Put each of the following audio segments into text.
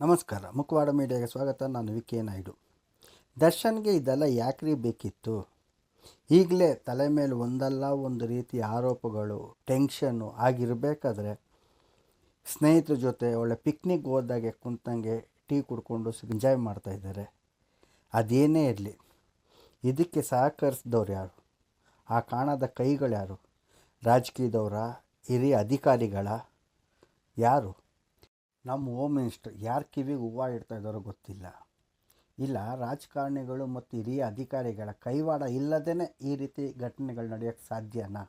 ನಮಸ್ಕಾರ, ಮುಖವಾಡ ಮೀಡಿಯಾಗೆ ಸ್ವಾಗತ. ನಾನು ವಿ. ಕೆ. ನಾಯ್ಡು. ದರ್ಶನ್ಗೆ ಇದೆಲ್ಲ ಯಾಕ್ರಿ ಬೇಕಿತ್ತು? ಈಗಲೇ ತಲೆ ಮೇಲೆ ಒಂದಲ್ಲ ಒಂದು ರೀತಿಯ ಆರೋಪಗಳು ಟೆನ್ಷನ್ನು ಆಗಿರಬೇಕಾದ್ರೆ ಸ್ನೇಹಿತರ ಜೊತೆ ಒಳ್ಳೆ ಪಿಕ್ನಿಕ್ ಹೋದಾಗೆ ಕುಂತಂಗೆ ಟೀ ಕುಡ್ಕೊಂಡು ಎಂಜಾಯ್ ಮಾಡ್ತಾಯಿದ್ದಾರೆ ಅದೇನೇ ಇರಲಿ. ಇದಕ್ಕೆ ಸಹಕರಿಸಿದವ್ರು ಯಾರು? ಆ ಕಾಣದ ಕೈಗಳು ಯಾರು? ರಾಜಕೀಯದವರ ಹಿರಿಯ ಅಧಿಕಾರಿಗಳ ಯಾರು? ನಮ್ಮ ಹೋಮ್ ಮಿನಿಸ್ಟರ್ ಯಾರ ಕಿವಿಗೆ ಹೂವು ಇಡ್ತಾ ಇದ್ದಾರೋ ಗೊತ್ತಿಲ್ಲ. ಇಲ್ಲ, ರಾಜಕಾರಣಿಗಳು ಮತ್ತು ಹಿರಿಯ ಅಧಿಕಾರಿಗಳ ಕೈವಾಡ ಇಲ್ಲದೇ ಈ ರೀತಿ ಘಟನೆಗಳು ನಡೆಯೋಕ್ಕೆ ಸಾಧ್ಯನಾ?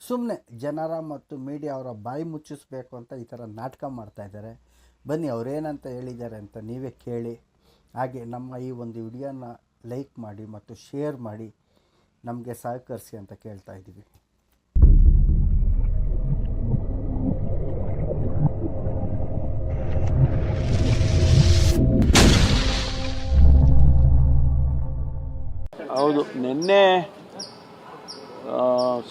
ಸುಮ್ಮನೆ ಜನರ ಮತ್ತು ಮೀಡಿಯಾ ಅವರ ಬಾಯಿ ಮುಚ್ಚಿಸ್ಬೇಕು ಅಂತ ಈ ಥರ ನಾಟಕ ಮಾಡ್ತಾಯಿದ್ದಾರೆ ಬನ್ನಿ, ಅವರೇನಂತ ಹೇಳಿದ್ದಾರೆ ಅಂತ ನೀವೇ ಕೇಳಿ. ಹಾಗೆ ನಮ್ಮ ಈ ಒಂದು ವಿಡಿಯೋನ ಲೈಕ್ ಮಾಡಿ ಮತ್ತು ಶೇರ್ ಮಾಡಿ. ನಮಗೆ ಸಹಕರಿಸಿ ಅಂತ ಕೇಳ್ತಾ ಇದ್ದೀವಿ. ಹೌದು. ನಿನ್ನೆ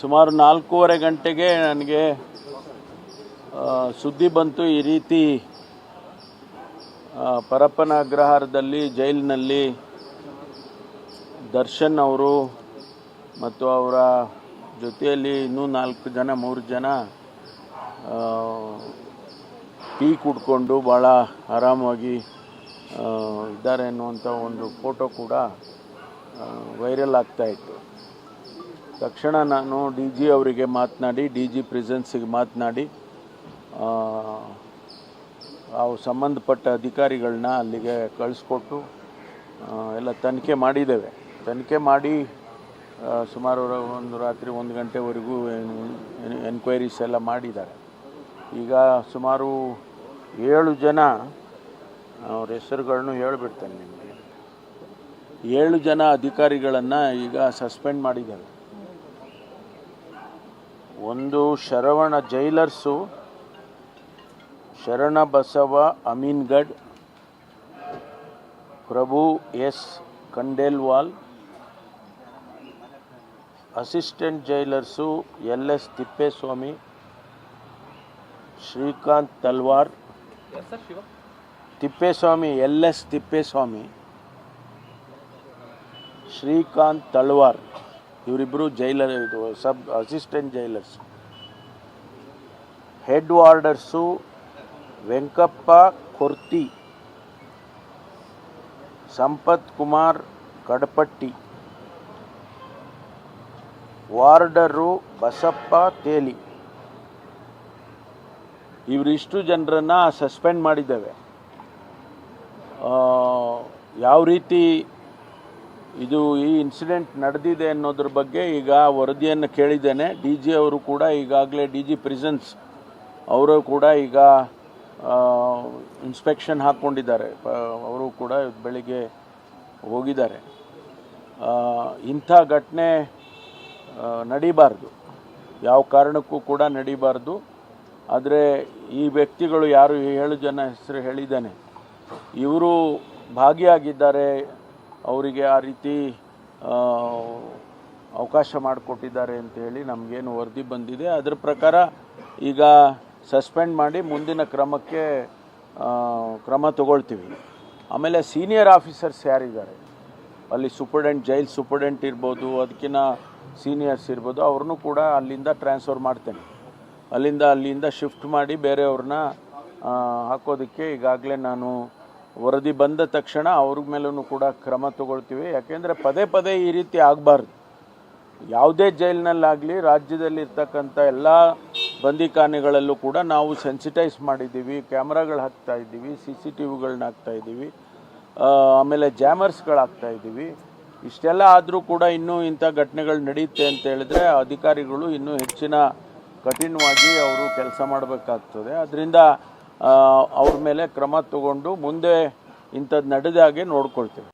ಸುಮಾರು ನಾಲ್ಕೂವರೆ ಗಂಟೆಗೆ ನನಗೆ ಸುದ್ದಿ ಬಂತು ಈ ರೀತಿ. ಪರಪ್ಪನ ಅಗ್ರಹಾರದಲ್ಲಿ ಜೈಲಿನಲ್ಲಿ ದರ್ಶನ್ ಅವರು ಮತ್ತು ಅವರ ಜೊತೆಯಲ್ಲಿ ಇನ್ನೂ ನಾಲ್ಕು ಜನ, ಮೂರು ಜನ ಟೀ ಕುಡ್ಕೊಂಡು ಭಾಳ ಆರಾಮಾಗಿ ಇದ್ದಾರೆ ಅನ್ನುವಂಥ ಒಂದು ಫೋಟೋ ಕೂಡ ವೈರಲ್ ಆಗ್ತಾ ಇತ್ತು. ತಕ್ಷಣ ನಾನು ಡಿ ಜಿ ಅವರಿಗೆ ಮಾತನಾಡಿ, ಡಿ ಜಿ ಪ್ರೆಸೆನ್ಸಿಗೆ ಮಾತನಾಡಿ ಅವು ಸಂಬಂಧಪಟ್ಟ ಅಧಿಕಾರಿಗಳನ್ನ ಅಲ್ಲಿಗೆ ಕಳಿಸ್ಕೊಟ್ಟು ಎಲ್ಲ ತನಿಖೆ ಮಾಡಿದ್ದೇವೆ. ತನಿಖೆ ಮಾಡಿ ಸುಮಾರು ಒಂದು ರಾತ್ರಿ ಒಂದು ಗಂಟೆವರೆಗೂ ಎನ್ಕ್ವೈರೀಸ್ ಎಲ್ಲ ಮಾಡಿದ್ದಾರೆ. ಈಗ ಸುಮಾರು ಏಳು ಜನ ಅವ್ರ ಹೆಸರುಗಳನ್ನು ಹೇಳಿಬಿಡ್ತೇನೆ ನಿಮಗೆ. ಏಳು ಜನ ಅಧಿಕಾರಿಗಳನ್ನು ಈಗ ಸಸ್ಪೆಂಡ್ ಮಾಡಿದ್ದಾರೆ. ಒಂದು Sharavana jailers Sharana Basava Amingad Prabhu S Khandelwal assistant jailers L S Thippeswamy Srikanth Talwar Thippeswamy L S Thippeswamy. Srikanth Talwar ಇವರಿಬ್ಬರು ಜೈಲರ್ ಇದು, sub assistant jailers head warders Venkappa Korti, Sampath Kumar Kadapatti. Warder Basappa Teli. ಇವರಿಷ್ಟು ಜನರನ್ನು suspend ಮಾಡಿದ್ದೇವೆ. ಯಾವ ರೀತಿ ಇದು ಈ incident ನಡೆದಿದೆ ಅನ್ನೋದ್ರ ಬಗ್ಗೆ ಈಗ ವರದಿಯನ್ನು ಕೇಳಿದ್ದೇನೆ. ಡಿ ಜಿ ಅವರು ಕೂಡ ಈಗಾಗಲೇ ಡಿ ಜಿ ಪ್ರಿಸನ್ಸ್ ಅವರು ಕೂಡ ಈಗ ಇನ್ಸ್ಪೆಕ್ಷನ್ ಹಾಕ್ಕೊಂಡಿದ್ದಾರೆ. ಅವರು ಕೂಡ ಬೆಳಿಗ್ಗೆ ಹೋಗಿದ್ದಾರೆ. ಇಂಥ ಘಟನೆ ನಡೀಬಾರ್ದು. ಯಾವ ಕಾರಣಕ್ಕೂ ಕೂಡ ನಡೀಬಾರ್ದು. ಆದರೆ ಈ ವ್ಯಕ್ತಿಗಳು ಯಾರು ಏಳು ಜನ ಹೆಸರು ಹೇಳಿದ್ದಾನೆ. ಇವರು ಭಾಗಿಯಾಗಿದ್ದಾರೆ. ಅವರಿಗೆ ಆ ರೀತಿ ಅವಕಾಶ ಮಾಡಿಕೊಟ್ಟಿದ್ದಾರೆ ಅಂತೇಳಿ ನಮಗೇನು ವರದಿ ಬಂದಿದೆ. ಅದರ ಪ್ರಕಾರ ಈಗ ಸಸ್ಪೆಂಡ್ ಮಾಡಿ ಮುಂದಿನ ಕ್ರಮಕ್ಕೆ ಕ್ರಮ ತಗೊಳ್ತೀವಿ. ಆಮೇಲೆ ಸೀನಿಯರ್ ಆಫೀಸರ್ಸ್ ಯಾರಿದ್ದಾರೆ? ಅಲ್ಲಿ ಸೂಪರ್ಡೆಂಟ್, ಜೈಲ್ ಸೂಪರ್ಡೆಂಟ್ ಇರ್ಬೋದು ಅದಕ್ಕಿಂತ ಸೀನಿಯರ್ಸ್ ಇರ್ಬೋದು, ಅವ್ರನ್ನೂ ಕೂಡ ಅಲ್ಲಿಂದ ಟ್ರಾನ್ಸ್ಫರ್ ಮಾಡ್ತೇನೆ. ಅಲ್ಲಿಂದ ಅಲ್ಲಿಂದ ಶಿಫ್ಟ್ ಮಾಡಿ ಬೇರೆಯವ್ರನ್ನ ಹಾಕೋದಕ್ಕೆ ಈಗಾಗಲೇ ನಾನು ವರದಿ ಬಂದ ತಕ್ಷಣ ಅವ್ರ ಮೇಲೂ ಕೂಡ ಕ್ರಮ ತಗೊಳ್ತೀವಿ. ಯಾಕೆಂದರೆ ಪದೇ ಪದೇ ಈ ರೀತಿ ಆಗಬಾರ್ದು. ಯಾವುದೇ ಜೈಲಿನಲ್ಲಾಗಲಿ, ರಾಜ್ಯದಲ್ಲಿರ್ತಕ್ಕಂಥ ಎಲ್ಲ ಬಂದಿಖಾನೆಗಳಲ್ಲೂ ಕೂಡ ನಾವು ಸೆನ್ಸಿಟೈಸ್ ಮಾಡಿದ್ದೀವಿ. ಕ್ಯಾಮ್ರಾಗಳು ಹಾಕ್ತಾ ಇದ್ದೀವಿ ಸಿ ಸಿ ಟಿ ವಿಗಳನ್ನ ಹಾಕ್ತಾ ಇದ್ದೀವಿ ಆಮೇಲೆ ಜಾಮರ್ಸ್ಗಳು ಹಾಕ್ತಾ ಇದ್ದೀವಿ. ಇಷ್ಟೆಲ್ಲ ಆದರೂ ಕೂಡ ಇನ್ನೂ ಇಂಥ ಘಟನೆಗಳು ನಡೆಯುತ್ತೆ ಅಂತ ಹೇಳಿದ್ರೆ ಅಧಿಕಾರಿಗಳು ಇನ್ನೂ ಹೆಚ್ಚಿನ ಕಠಿಣವಾಗಿ ಅವರು ಕೆಲಸ ಮಾಡಬೇಕಾಗ್ತದೆ. ಅದರಿಂದ ಅವ್ರ ಮೇಲೆ ಕ್ರಮ ತಗೊಂಡು ಮುಂದೆ ಇಂಥದ್ದು ನಡೆದಾಗೆ ನೋಡ್ಕೊಳ್ತೇವೆ.